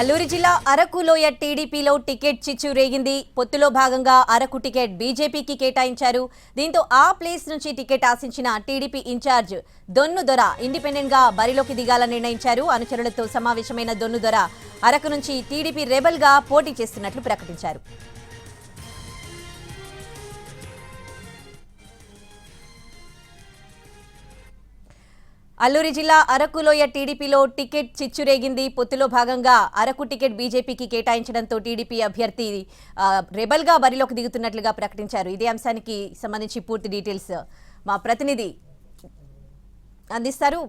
అల్లూరి జిల్లా అరకులోయ టీడీపీలో టికెట్ చిచ్చు రేగింది. పొత్తులో భాగంగా అరకు టికెట్ బీజేపీకి కేటాయించారు. దీంతో ఆ ప్లేస్ నుంచి టికెట్ ఆశించిన టీడీపీ ఇన్ఛార్జ్ దొన్ను దొర ఇండిపెండెంట్గా బరిలోకి దిగాలని నిర్ణయించారు. అనుచరులతో సమావేశమైన దొన్ను దొర అరకు నుంచి టీడీపీ రెబల్గా పోటీ చేస్తున్నట్లు ప్రకటించారు. అల్లూరి జిల్లా అరకులోయ టీడీపీలో టికెట్ చిచ్చురేగింది. పొత్తులో భాగంగా అరకు టికెట్ బీజేపీకి కేటాయించడంతో టీడీపీ అభ్యర్థి రెబల్గా బరిలోకి దిగుతున్నట్లుగా ప్రకటించారు. ఇదే అంశానికి సంబంధించి పూర్తి డీటెయిల్స్ మా ప్రతినిధి అందిస్తారు.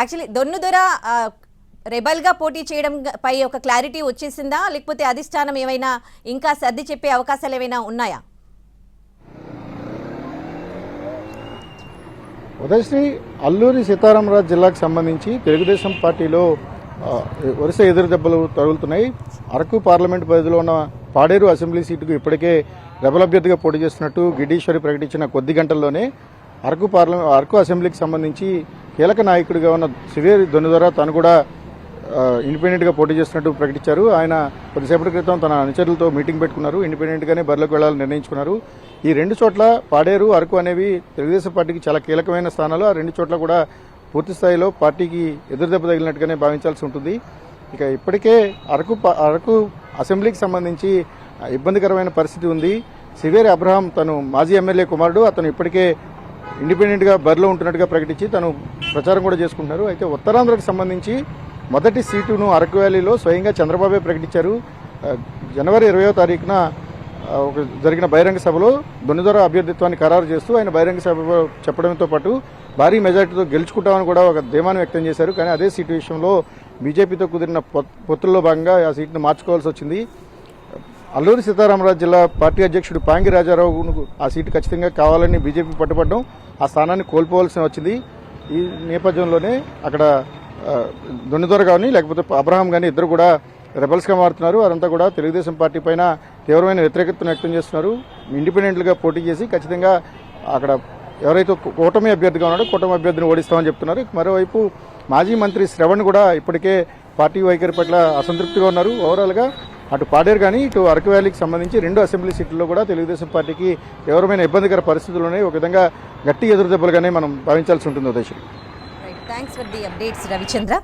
యాక్చువల్లీ దొన్నుదొర రెబల్గా పోటీ చేయడం పై ఒక క్లారిటీ వచ్చేసిందా? లేకపోతే అధిష్టానం ఏమైనా ఇంకా సర్ది చెప్పే అవకాశాలు ఏమైనా ఉన్నాయా? ఉదయశ్రీ అల్లూరి సీతారామరాజు జిల్లాకు సంబంధించి తెలుగుదేశం పార్టీలో వరుస ఎదురు దెబ్బలు తగులుతున్నాయి. అరకు పార్లమెంట్ పరిధిలో ఉన్న పాడేరు అసెంబ్లీ సీటుకు ఇప్పటికే రెబల్ అభ్యర్థిగా పోటీ చేస్తున్నట్టు గిడ్డీశ్వరి ప్రకటించిన కొద్ది గంటల్లోనే అరకు పార్లమెంట్ అరకు అసెంబ్లీకి సంబంధించి కీలక నాయకుడిగా ఉన్న సివేరి దొన్నుదొర తను కూడా ఇండిపెండెంట్గా పోటీ చేస్తున్నట్టు ప్రకటించారు. ఆయన కొద్దిసేపటి క్రితం తన అనుచరులతో మీటింగ్ పెట్టుకున్నారు. ఇండిపెండెంట్గానే బరిలోకి వెళ్ళాలని నిర్ణయించుకున్నారు. ఈ రెండు చోట్ల పాడేరు అరకు అనేవి తెలుగుదేశం పార్టీకి చాలా కీలకమైన స్థానాలు. ఆ రెండు చోట్ల కూడా పూర్తి స్థాయిలో పార్టీకి ఎదురుదెబ్బ తగిలినట్టుగానే భావించాల్సి ఉంటుంది. ఇక ఇప్పటికే అరకు ప- అరకు అసెంబ్లీకి సంబంధించి ఇబ్బందికరమైన పరిస్థితి ఉంది. సివేర్ అబ్రహాం తను మాజీ ఎమ్మెల్యే కుమారుడు. అతను ఇప్పటికే ఇండిపెండెంట్గా బరిలో ఉంటున్నట్టుగా ప్రకటించి తను ప్రచారం కూడా చేసుకుంటున్నారు. అయితే ఉత్తరాంధ్రకు సంబంధించి మొదటి సీటును అరకు వ్యాలీలో స్వయంగా చంద్రబాబే ప్రకటించారు. జనవరి ఇరవయో తారీఖున ఒక జరిగిన బహిరంగ సభలో దొన్నిదొర అభ్యర్థిత్వాన్ని ఖరారు చేస్తూ ఆయన బహిరంగ సభలో చెప్పడంతో పాటు భారీ మెజార్టీతో గెలుచుకుంటామని కూడా ఒక ధీమాన్ని వ్యక్తం చేశారు. కానీ అదే సీటు విషయంలో బీజేపీతో కుదిరిన పొత్- పొత్తుల్లో భాగంగా ఆ సీటును మార్చుకోవాల్సి వచ్చింది. అల్లూరి సీతారామరాజు జిల్లా పార్టీ అధ్యక్షుడు పాంగి రాజారావును ఆ సీటు ఖచ్చితంగా కావాలని బీజేపీ పట్టుపడడం ఆ స్థానాన్ని కోల్పోవాల్సి వచ్చింది. ఈ నేపథ్యంలోనే అక్కడ దొన్నిదొర కానీ లేకపోతే అబ్రహాం కానీ ఇద్దరు కూడా రెబల్స్గా మారుతున్నారు. వారంతా కూడా తెలుగుదేశం పార్టీ పైన తీవ్రమైన వ్యతిరేకతను వ్యక్తం చేస్తున్నారు. ఇండిపెండెంట్గా పోటీ చేసి ఖచ్చితంగా అక్కడ ఎవరైతే కూటమి అభ్యర్థిగా ఉన్నాడో కూటమి అభ్యర్థిని ఓడిస్తామని చెప్తున్నారు. మరోవైపు మాజీ మంత్రి శ్రవణ్ కూడా ఇప్పటికే పార్టీ వైఖరి పట్ల అసంతృప్తిగా ఉన్నారు. ఓవరాల్గా అటు పాడేరు కానీ ఇటు అరకు వ్యాలీకి సంబంధించి రెండు అసెంబ్లీ సీట్లలో కూడా తెలుగుదేశం పార్టీకి తీవ్రమైన ఇబ్బందికర పరిస్థితులు ఉన్నాయి. ఒక విధంగా గట్టి ఎదురుదెబ్బలుగానే మనం భావించాల్సి ఉంటుంది ఉద్దేశం. Thanks for the updates Ravichandra